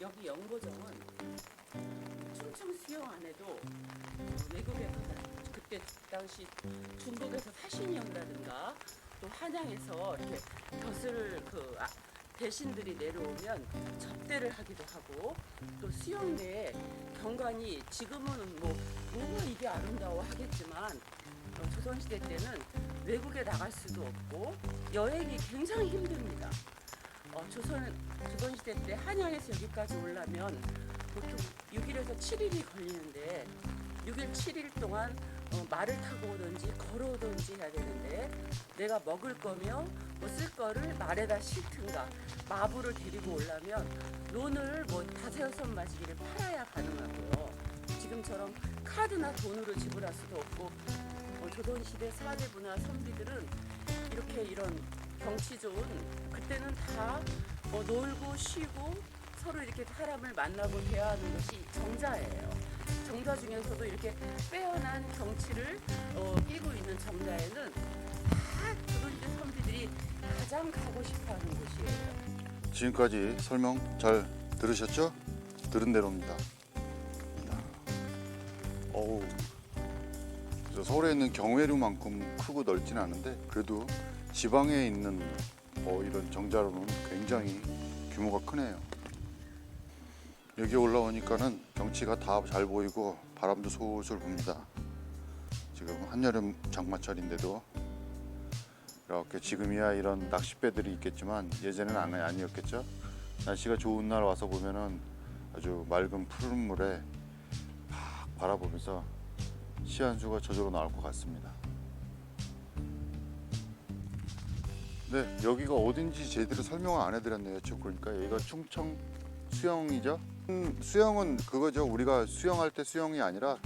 여기 연고정은 충청 수영 안에도 외국에서 나- 그때 당시 중국에서 사신이형이라든가 또 한양에서 이렇게 벼슬 그 아- 대신들이 내려오면 접대를 하기도 하고 또 수영내 경관이 지금은 뭐 너무 이게 아름다워 하겠지만 어, 조선시대 때는 외국에 나갈 수도 없고 여행이 굉장히 힘듭니다. 어, 조선 조선시대 때 한양에서 여기까지 오려면 보통 6일에서 7일이 걸리는데 6일 7일 동안 어, 말을 타고 오든지 걸어오든지 해야 되는데 내가 먹을 거며 뭐 쓸 거를 말에다 싣든가 마부를 데리고 오려면 론을 뭐 다섯 여섯 마지기를 팔아야 가능하고요. 지금처럼 카드나 돈으로 지불할 수도 없고 어, 조선시대 사대부나 선비들은 이렇게 이런 경치 좋은 그때는 다 뭐 놀고 쉬고 서로 이렇게 사람을 만나고 대화하는 것이 정자예요. 정자 중에서도 이렇게 빼어난 경치를 어, 끼고 있는 정자에는 다 조선시대 선비들이 가장 가고 싶어하는 곳이에요. 지금까지 설명 잘 들으셨죠? 들은 대로입니다. 어우. 서울에 있는 경회루만큼 크고 넓지는 않은데 그래도 지방에 있는 뭐 이런 정자로는 굉장히 규모가 크네요. 여기 올라오니까는 경치가 다 잘 보이고 바람도 솔솔 붑니다. 지금 한여름 장마철인데도 이렇게 지금이야 이런 낚싯배들이 있겠지만 예전에는 아니- 아니었겠죠. 날씨가 좋은 날 와서 보면은 아주 맑은 푸른 물에 팍 바라보면서 시한 수가 저절로 나올 것 같습니다. 네, 여기가 어딘지 제대로 설명을 안 해드렸네요. 저 그러니까 여기가 충청 수영이죠. 음, 수영은 그거죠. 우리가 수영할 때 수영이 아니라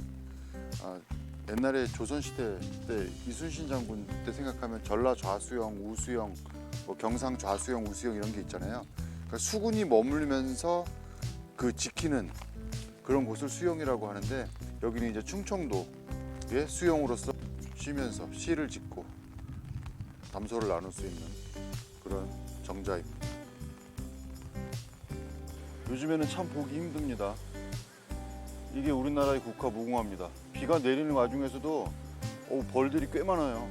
아, 옛날에 조선시대 때 이순신 장군 때 생각하면 전라 좌수영, 우수영, 뭐 경상 좌수영, 우수영 이런 게 있잖아요. 그러니까 수군이 머물면서 그 지키는 그런 곳을 수영이라고 하는데 여기는 이제 충청도의 수영으로서 쉬면서 시를 짓고 담소를 나눌 수 있는 그런 정자입니다. 요즘에는 참 보기 힘듭니다. 이게 우리나라의 국화 무궁화입니다. 비가 내리는 와중에서도 오, 벌들이 꽤 많아요.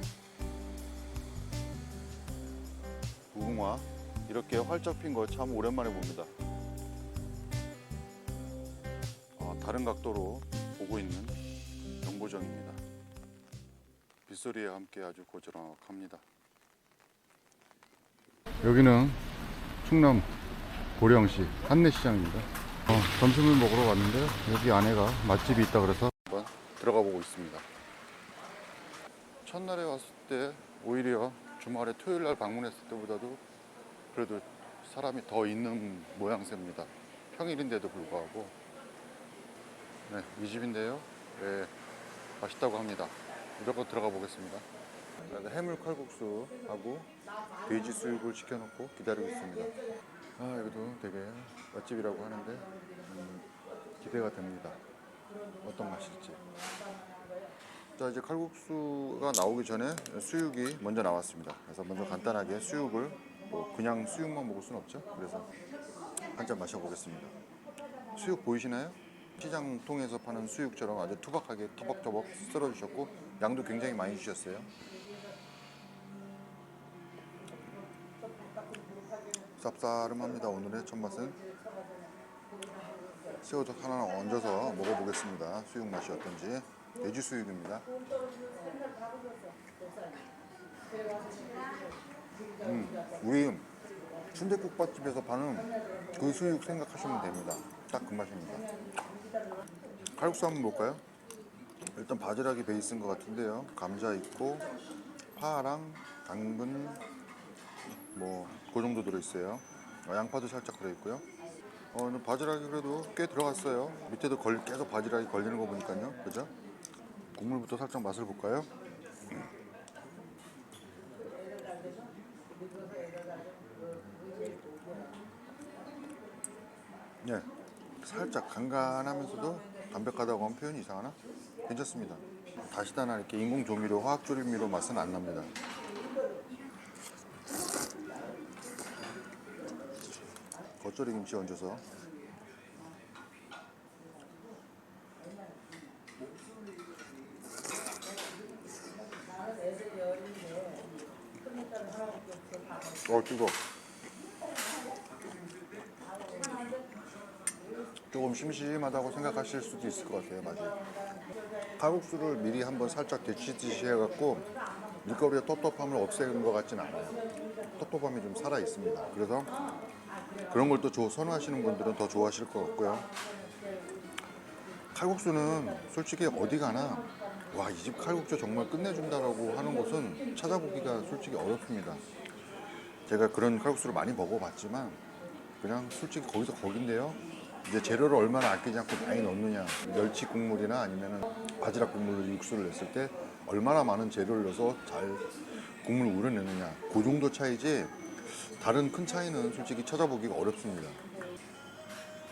무궁화 이렇게 활짝 핀 거 참 오랜만에 봅니다. 아, 다른 각도로 보고 있는 영보정입니다. 빗소리에 함께 아주 고즈넉합니다. 여기는 충남 보령시 한내시장입니다. 어, 점심을 먹으러 왔는데 여기 안에가 맛집이 있다 그래서 한번 들어가 보고 있습니다. 첫날에 왔을 때 오히려 주말에 토요일 날 방문했을 때보다도 그래도 사람이 더 있는 모양새입니다. 평일인데도 불구하고 네, 이 집인데요. 네, 맛있다고 합니다. 무조건 들어가 보겠습니다. 해물 칼국수하고 돼지 수육을 시켜놓고 기다리고 있습니다. 아 여기도 되게 맛집이라고 하는데 음, 기대가 됩니다. 어떤 맛일지. 자 이제 칼국수가 나오기 전에 수육이 먼저 나왔습니다. 그래서 먼저 간단하게 수육을 뭐 그냥 수육만 먹을 수는 없죠. 그래서 한 잔 마셔보겠습니다. 수육 보이시나요? 시장 통에서 파는 수육처럼 아주 투박하게 터벅터벅 썰어주셨고 양도 굉장히 많이 주셨어요. 쌉싸름합니다. 오늘의 첫 맛은 새우젓 하나 얹어서 먹어보겠습니다. 수육 맛이 어떤지 돼지 수육입니다. 음, 우리 순대국밥집에서 파는 그 수육 생각하시면 됩니다. 딱 그 맛입니다. 칼국수 한번 볼까요? 일단 바지락이 베이스인 것 같은데요. 감자 있고 파랑 당근 뭐 그 정도 들어있어요. 어, 양파도 살짝 들어있고요. 어, 바지락이 그래도 꽤 들어갔어요. 밑에도 걸, 계속 바지락이 걸리는 거 보니까요. 그죠? 국물부터 살짝 맛을 볼까요? 네, 살짝 간간하면서도 담백하다고 하면 표현이 이상하나? 괜찮습니다. 다시다나 이렇게 인공 조미료, 화학 조미료 맛은 안 납니다. 겉절이 김치 얹어서. 어 뜨거 조금 심심하다고 생각하실 수도 있을 것 같아요 맛이. 칼국수를 미리 한번 살짝 데치듯이 해갖고 밀가루의 텁텁함을 없애는 것 같진 않아요. 텁텁함이 좀 살아있습니다. 그래서 그런 걸 또 선호하시는 분들은 더 좋아하실 것 같고요. 칼국수는 솔직히 어디 가나 와 이 집 칼국수 정말 끝내준다라고 하는 곳은 찾아보기가 솔직히 어렵습니다. 제가 그런 칼국수를 많이 먹어봤지만 그냥 솔직히 거기서 거긴데요. 이제 재료를 얼마나 아끼지 않고 많이 넣느냐 멸치 국물이나 아니면 바지락 국물로 육수를 냈을 때 얼마나 많은 재료를 넣어서 잘 국물을 우려내느냐 그 정도 차이지 다른 큰 차이는 솔직히 찾아보기가 어렵습니다.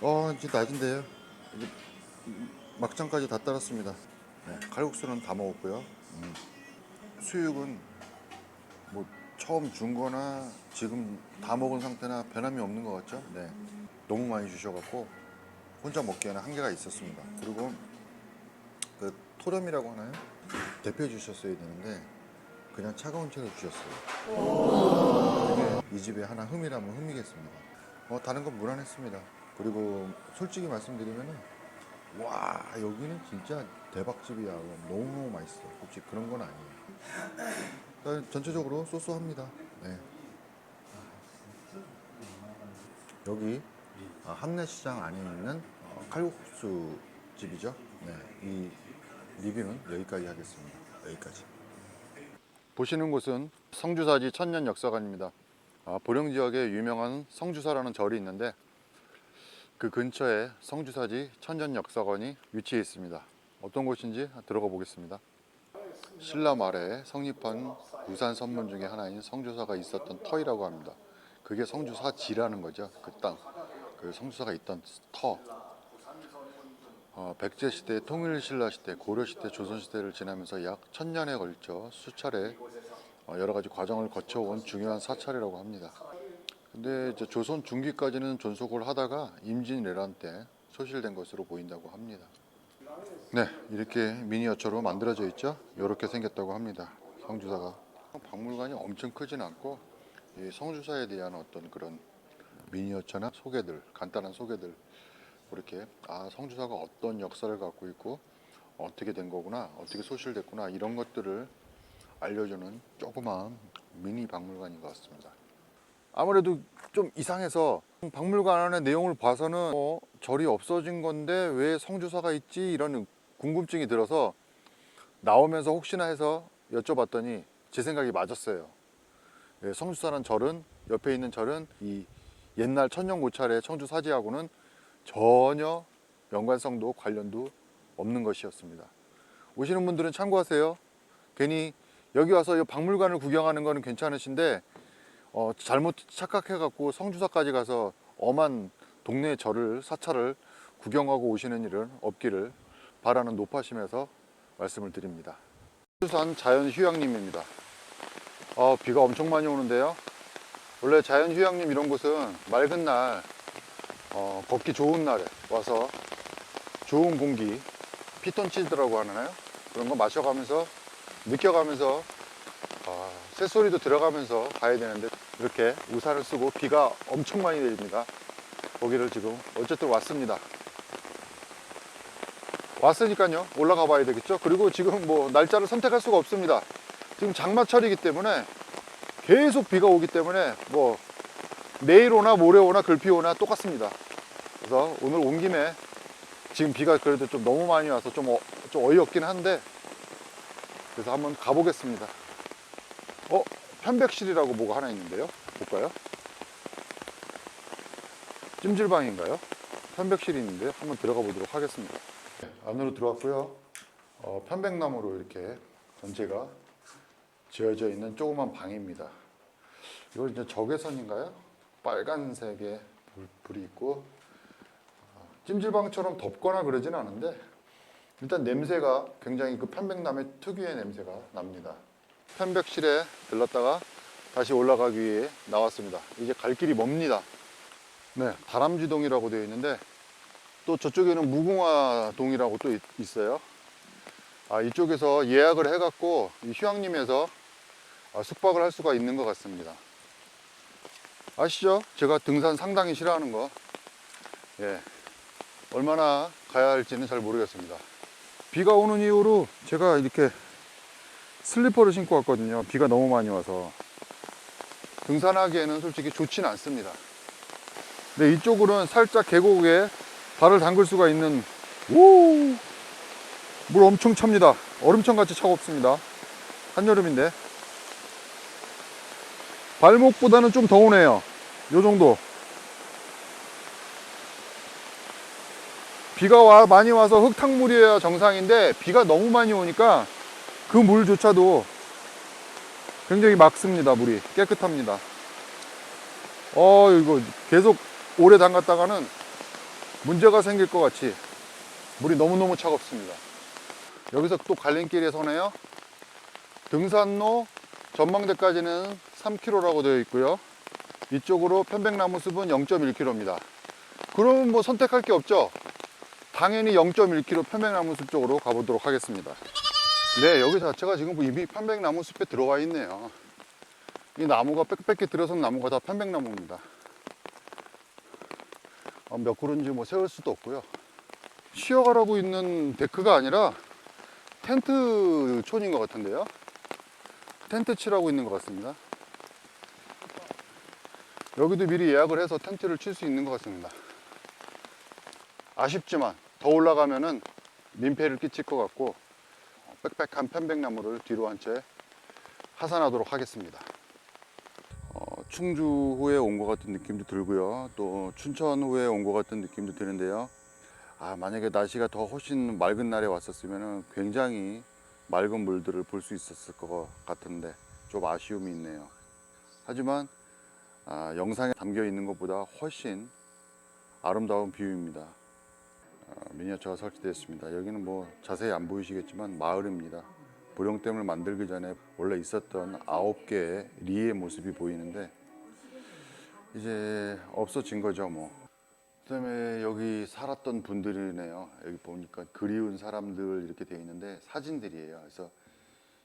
어 이제 낮인데요. 이제 막장까지 다 따랐습니다. 네, 칼국수는 다 먹었고요. 음, 수육은 뭐 처음 준 거나 지금 다 먹은 상태나 변함이 없는 것 같죠? 네. 너무 많이 주셔갖고 혼자 먹기에는 한계가 있었습니다. 그리고 그 토렴이라고 하나요? 대표 주셨어야 되는데 그냥 차가운 채로 주셨어요. 집에 하나 흠이라면 흠이겠습니다. 어, 다른 건 무난했습니다. 그리고 솔직히 말씀드리면은 와 여기는 진짜 대박집이야. 너무 맛있어. 혹시 그런 건 아니에요. 전체적으로 소소합니다. 네. 여기 아, 함내시장 안에 있는 어, 칼국수 집이죠. 네, 이 리뷰는 여기까지 하겠습니다. 여기까지. 보시는 곳은 성주사지 천년 역사관입니다. 아, 보령 지역에 유명한 성주사라는 절이 있는데 그 근처에 성주사지 천년 역사관이 위치해 있습니다. 어떤 곳인지 들어가 보겠습니다. 신라 말에 성립한 부산 선문 중에 하나인 성주사가 있었던 터이라고 합니다. 그게 성주사지라는 거죠. 그 땅, 그 성주사가 있던 터. 어, 백제 시대, 통일 신라 시대, 고려 시대, 조선 시대를 지나면서 약 천년에 걸쳐 수차례 어, 여러 가지 과정을 거쳐온 중요한 사찰이라고 합니다. 근데 조선 중기까지는 존속을 하다가 임진왜란 때 소실된 것으로 보인다고 합니다. 네, 이렇게 미니어처로 만들어져 있죠. 이렇게 생겼다고 합니다. 성주사가 박물관이 엄청 크진 않고 이 성주사에 대한 어떤 그런 미니어처나 소개들, 간단한 소개들 이렇게 아 성주사가 어떤 역사를 갖고 있고 어떻게 된 거구나, 어떻게 소실됐구나 이런 것들을 알려주는 조그마한 미니 박물관인 것 같습니다. 아무래도 좀 이상해서 박물관 안의 내용을 봐서는 어, 절이 없어진 건데 왜 성주사가 있지 이런 궁금증이 들어서 나오면서 혹시나 해서 여쭤봤더니 제 생각이 맞았어요. 예, 성주사라는 절은 옆에 있는 절은 이 옛날 천년고찰의 청주 사지하고는 전혀 연관성도 관련도 없는 것이었습니다. 오시는 분들은 참고하세요. 괜히 여기 와서 이 박물관을 구경하는 거는 괜찮으신데 어, 잘못 착각해갖고 성주사까지 가서 엄한 동네 절을 사찰을 구경하고 오시는 일은 없기를 바라는 높아심에서 말씀을 드립니다. 수산 자연휴양림입니다. 어, 비가 엄청 많이 오는데요. 원래 자연휴양림 이런 곳은 맑은 날 어, 걷기 좋은 날에 와서 좋은 공기, 피톤치드라고 하나요? 그런 거 마셔가면서 느껴가면서 아, 새소리도 들어가면서 가야 되는데 이렇게 우산을 쓰고 비가 엄청 많이 내립니다. 거기를 지금 어쨌든 왔습니다. 왔으니까요 올라가 봐야 되겠죠. 그리고 지금 뭐 날짜를 선택할 수가 없습니다. 지금 장마철이기 때문에 계속 비가 오기 때문에 뭐 내일 오나 모레 오나 글피 오나 똑같습니다. 그래서 오늘 온 김에 지금 비가 그래도 좀 너무 많이 와서 좀, 어, 좀 어이없긴 한데 그래서 한번 가보겠습니다. 어? 편백실이라고 뭐가 하나 있는데요. 볼까요? 찜질방인가요? 편백실이 있는데 한번 들어가 보도록 하겠습니다. 네, 안으로 들어왔고요. 어, 편백나무로 이렇게 전체가 지어져 있는 조그만 방입니다. 이거 이제 적외선인가요? 빨간색의 불, 불이 있고 어, 찜질방처럼 덥거나 그러진 않은데 일단 냄새가 굉장히 그 편백나무의 특유의 냄새가 납니다. 편백실에 들렀다가 다시 올라가기 위해 나왔습니다. 이제 갈 길이 멉니다. 네, 다람쥐동이라고 되어 있는데 또 저쪽에는 무궁화동이라고 또 있- 있어요. 아, 이쪽에서 예약을 해갖고 이 휴양림에서 아, 숙박을 할 수가 있는 것 같습니다. 아시죠? 제가 등산 상당히 싫어하는 거. 예. 얼마나 가야 할지는 잘 모르겠습니다. 비가 오는 이후로 제가 이렇게 슬리퍼를 신고 왔거든요. 비가 너무 많이 와서. 등산하기에는 솔직히 좋지는 않습니다. 근데 이쪽으로는 살짝 계곡에 발을 담글 수가 있는, 오! 물 엄청 찹니다. 얼음천 같이 차갑습니다. 한여름인데. 발목보다는 좀 더우네요. 요 정도. 비가 와, 많이 와서 흙탕물이어야 정상인데 비가 너무 많이 오니까 그 물조차도 굉장히 맑습니다. 물이 깨끗합니다. 어, 이거 계속 오래 담갔다가는 문제가 생길 것 같이 물이 너무너무 차갑습니다. 여기서 또 갈림길에 서네요. 등산로 전망대까지는 3km라고 되어 있고요. 이쪽으로 편백나무 숲은 0.1km입니다. 그러면 뭐 선택할 게 없죠. 당연히 0.1km 편백나무 숲 쪽으로 가보도록 하겠습니다. 네, 여기 자체가 지금 이미 편백나무 숲에 들어와 있네요. 이 나무가 빽빽히 들어선 나무가 다 편백나무입니다. 어, 몇 그루인지 뭐 세울 수도 없고요. 쉬어가라고 있는 데크가 아니라 텐트 촌인 것 같은데요. 텐트 칠하고 있는 것 같습니다. 여기도 미리 예약을 해서 텐트를 칠 수 있는 것 같습니다. 아쉽지만 더 올라가면은 민폐를 끼칠 것 같고 빽빽한 편백나무를 뒤로 한 채 하산하도록 하겠습니다. 어, 충주호에 온 것 같은 느낌도 들고요. 또 춘천호에 온 것 같은 느낌도 드는데요. 아, 만약에 날씨가 더 훨씬 맑은 날에 왔었으면 굉장히 맑은 물들을 볼 수 있었을 것 같은데 좀 아쉬움이 있네요. 하지만 아, 영상에 담겨 있는 것보다 훨씬 아름다운 뷰입니다. 아, 미니어처가 설치되었습니다. 여기는 뭐 자세히 안 보이시겠지만 마을입니다. 보령댐을 만들기 전에 원래 있었던 아홉 개의 리의 모습이 보이는데 이제 없어진 거죠 뭐. 그다음에 여기 살았던 분들이네요. 여기 보니까 그리운 사람들 이렇게 돼 있는데 사진들이에요. 그래서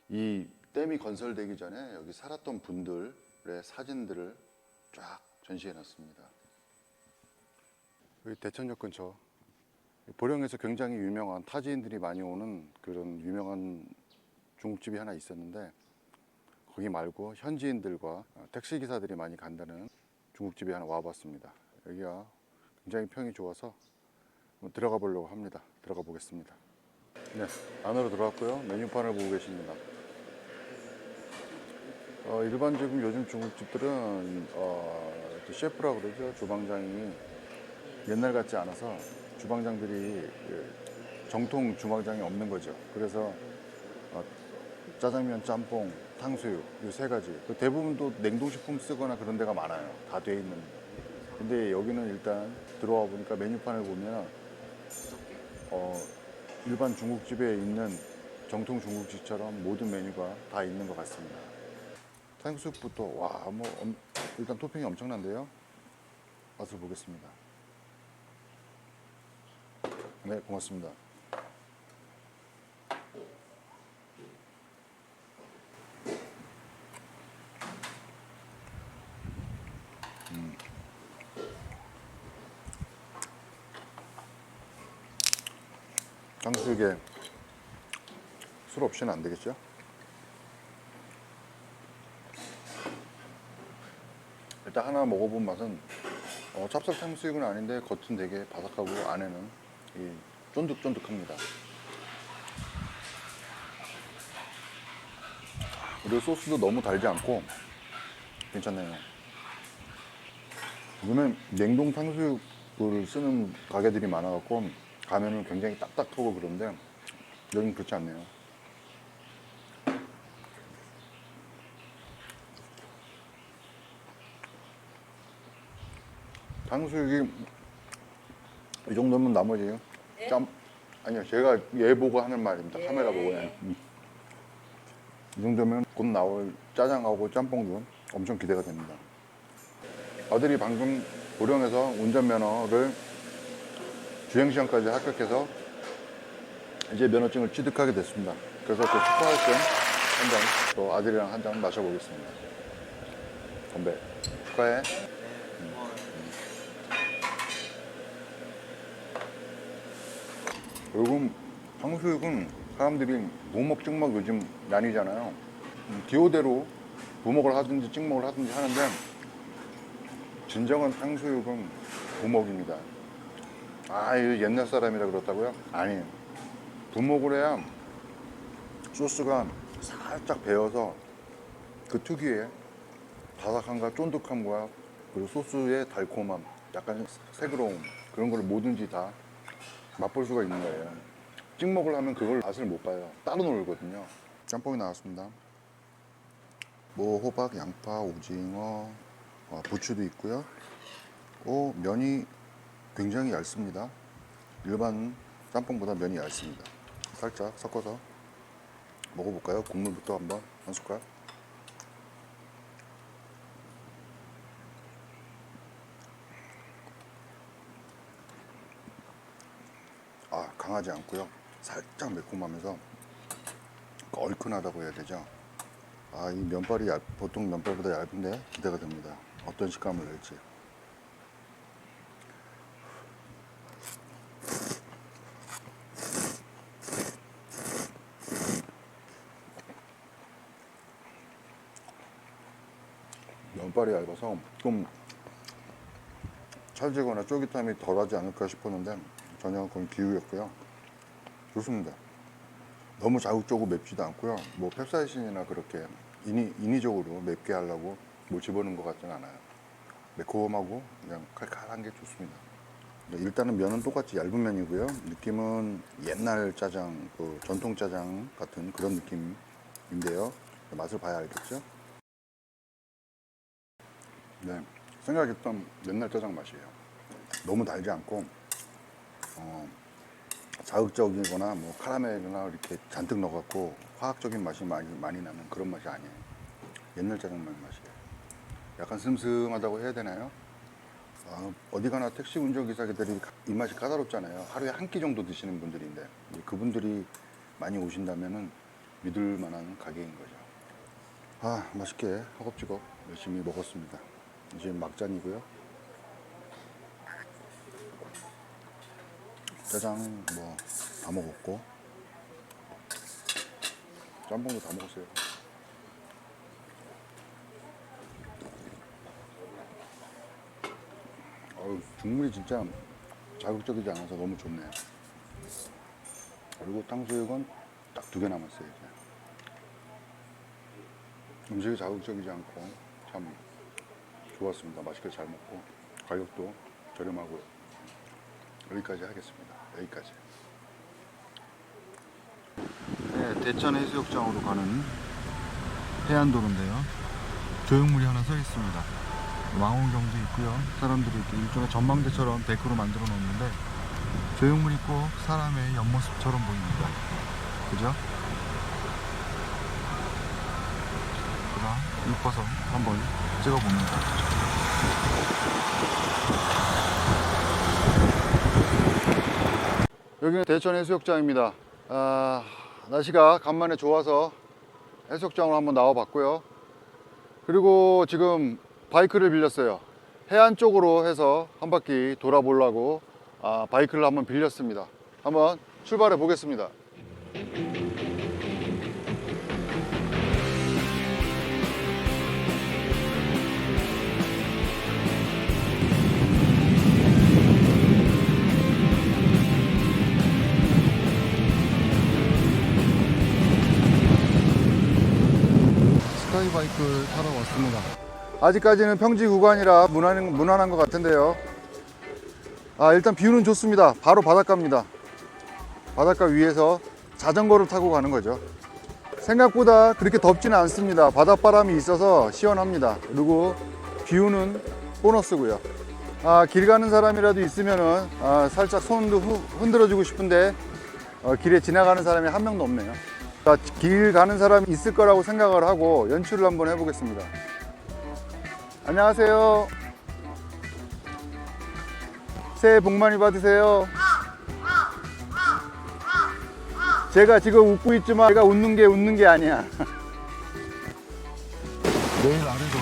이 댐이 건설되기 전에 여기 살았던 분들의 사진들을 쫙 전시해 놨습니다. 여기 대천역 근처 보령에서 굉장히 유명한 타지인들이 많이 오는 그런 유명한 중국집이 하나 있었는데 거기 말고 현지인들과 택시 기사들이 많이 간다는 중국집이 하나 와봤습니다. 여기가 굉장히 평이 좋아서 들어가 보려고 합니다. 들어가 보겠습니다. 네, 안으로 들어왔고요. 메뉴판을 보고 계십니다. 어, 일반적인 요즘 중국집들은 어, 또 셰프라고 그러죠. 주방장이 옛날 같지 않아서 주방장들이 그 정통 주방장이 없는 거죠. 그래서 어, 짜장면, 짬뽕, 탕수육 이 세 가지. 그 대부분 또 냉동식품 쓰거나 그런 데가 많아요. 다 돼 있는. 근데 여기는 일단 들어와 보니까 메뉴판을 보면 어, 일반 중국집에 있는 정통 중국집처럼 모든 메뉴가 다 있는 것 같습니다. 탕수육부터 와 뭐 일단 토핑이 엄청난데요. 맛을 보겠습니다. 네, 고맙습니다. 음. 탕수육에 술 없이는 안 되겠죠? 일단 하나 먹어본 맛은 어, 찹쌀 탕수육은 아닌데 겉은 되게 바삭하고 안에는 이 쫀득쫀득합니다. 그리고 소스도 너무 달지 않고 괜찮네요. 요즘에 냉동 탕수육을 쓰는 가게들이 많아갖고 가면은 굉장히 딱딱하고 그런데 여긴 그렇지 않네요. 탕수육이 이 정도면 나머지 짬 아니요 제가 얘 보고 하는 말입니다. 예. 카메라 보고. 그냥 음. 이 정도면 곧 나올 짜장하고 짬뽕도 엄청 기대가 됩니다. 아들이 방금 고령에서 운전면허를 주행시험까지 합격해서 이제 면허증을 취득하게 됐습니다. 그래서 그 축하할 겸한잔또 아들이랑 한 잔 마셔보겠습니다. 건배 축하해 요즘 탕수육은 사람들이 무먹 찍먹 요즘 난리잖아요. 음, 기호대로 부먹을 하든지 찍먹을 하든지 하는데 진정한 탕수육은 부먹입니다. 아, 옛날 사람이라 그렇다고요? 아니, 부먹을 해야 소스가 살짝 배어서 그 특유의 바삭함과 쫀득함과 그리고 소스의 달콤함, 약간 새그러움 그런 걸 뭐든지 다 맛볼 수가 있는 거예요. 찍먹을 하면 그걸 맛을 못 봐요. 따로 놀거든요. 짬뽕이 나왔습니다. 뭐 호박, 양파, 오징어, 어, 부추도 있고요. 오, 면이 굉장히 얇습니다. 일반 짬뽕보다 면이 얇습니다. 살짝 섞어서 먹어볼까요? 국물부터 한번 한 숟갈. 아 강하지 않고요. 살짝 매콤하면서 얼큰하다고 해야 되죠. 아 이 면발이 얇, 보통 면발보다 얇은데 기대가 됩니다. 어떤 식감을 낼지. 면발이 얇아서 좀 찰지거나 쫄깃함이 덜하지 않을까 싶었는데 전혀 그건 기우였고요. 좋습니다. 너무 자극적으로 맵지도 않고요. 뭐 펩사이신이나 그렇게 인위, 인위적으로 맵게 하려고 뭐 집어넣은 것 같지는 않아요. 매콤하고 그냥 칼칼한 게 좋습니다. 네, 일단은 면은 똑같이 얇은 면이고요. 느낌은 옛날 짜장, 그 전통 짜장 같은 그런 느낌인데요. 맛을 봐야 알겠죠? 네, 생각했던 옛날 짜장 맛이에요. 너무 달지 않고 어, 자극적이거나 뭐 카라멜이나 이렇게 잔뜩 넣어갖고 화학적인 맛이 많이, 많이 나는 그런 맛이 아니에요. 옛날 짜장면 맛이에요. 약간 슴슴하다고 해야 되나요? 아, 어디 가나 택시 운전기사들이 입맛이 까다롭잖아요. 하루에 한 끼 정도 드시는 분들인데 그분들이 많이 오신다면은 믿을 만한 가게인 거죠. 아 맛있게 허겁지겁 열심히 먹었습니다. 이제 막잔이고요. 짜장 뭐 다 먹었고 짬뽕도 다 먹었어요. 어우, 국물이 진짜 자극적이지 않아서 너무 좋네요. 그리고 탕수육은 딱 두 개 남았어요. 이제. 음식이 자극적이지 않고 참 좋았습니다. 맛있게 잘 먹고 가격도 저렴하고요. 여기까지 하겠습니다. 여기까지. 네, 대천 해수욕장으로 가는 해안도로인데요. 조형물이 하나 서 있습니다. 망원경도 있고요. 사람들이 이렇게 일종의 전망대처럼 데크로 만들어 놓는데 조형물 있고 사람의 옆모습처럼 보입니다. 그죠? 제가 이뻐서 한번 찍어봅니다. 여기는 대천 해수욕장입니다. 아, 날씨가 간만에 좋아서 해수욕장으로 한번 나와 봤고요. 그리고 지금 바이크를 빌렸어요. 해안 쪽으로 해서 한 바퀴 돌아보려고 아, 바이크를 한번 빌렸습니다. 한번 출발해 보겠습니다. 아직까지는 평지 구간이라 무난한, 무난한 것 같은데요. 아, 일단 뷰는 좋습니다. 바로 바닷가입니다. 바닷가 위에서 자전거를 타고 가는 거죠. 생각보다 그렇게 덥지는 않습니다. 바닷바람이 있어서 시원합니다. 그리고 뷰는 보너스고요. 아, 길 가는 사람이라도 있으면은 아, 살짝 손도 후- 흔들어주고 싶은데 어, 길에 지나가는 사람이 한 명도 없네요. 자, 길 가는 사람이 있을 거라고 생각을 하고 연출을 한번 해보겠습니다. 안녕하세요. 새해 복 많이 받으세요. 제가 지금 웃고 있지만 제가 웃는 게 웃는 게 아니야. 내일 아래도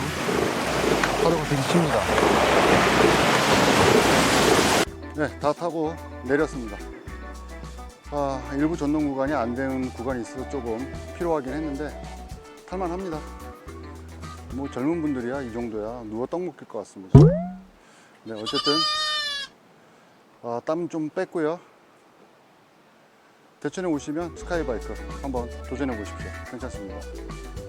하루가 깁니다. 네, 다 타고 내렸습니다. 아, 일부 전동 구간이 안 되는 구간이 있어서 조금 피로하긴 했는데 탈만합니다. 뭐 젊은 분들이야 이 정도야 누워 떡 먹을 것 같습니다. 네 어쨌든 아, 땀 좀 뺐고요. 대천에 오시면 스카이바이크 한번 도전해 보십시오. 괜찮습니다.